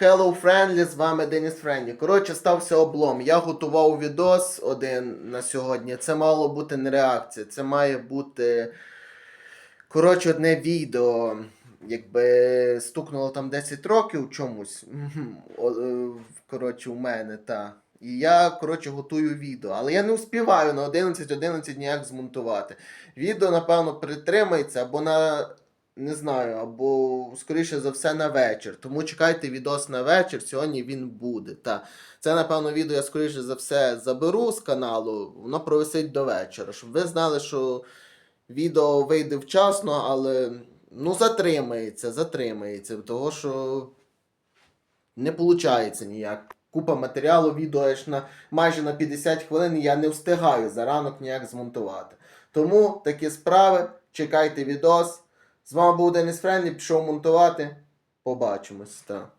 Hello Friendly, з вами Деніс Френдлі. Коротше, стався облом. Я готував відос один на сьогодні. Це мало бути не реакція. Це має бути. Коротше, одне відео. Якби стукнуло там 10 років чомусь. Е, Коротше, у мене, так. І я, коротше, готую відео. Але я не успіваю на 11.11 ніяк змонтувати. Відео, напевно, притримається або на. Не знаю, або скоріше за все на вечір. Тому чекайте відос на вечір. Сьогодні він буде. Та. Це, напевно, відео я скоріше за все заберу з каналу, воно провисить до вечора. Щоб ви знали, що відео вийде вчасно, але ну затримається, затримається. Того що не виходить ніяк. Купа матеріалу, відео аж на майже на 50 хвилин я не встигаю за ранок ніяк змонтувати. Тому такі справи. Чекайте відос. З вами був Деніс Френлі, пішов монтувати. Побачимось. Так.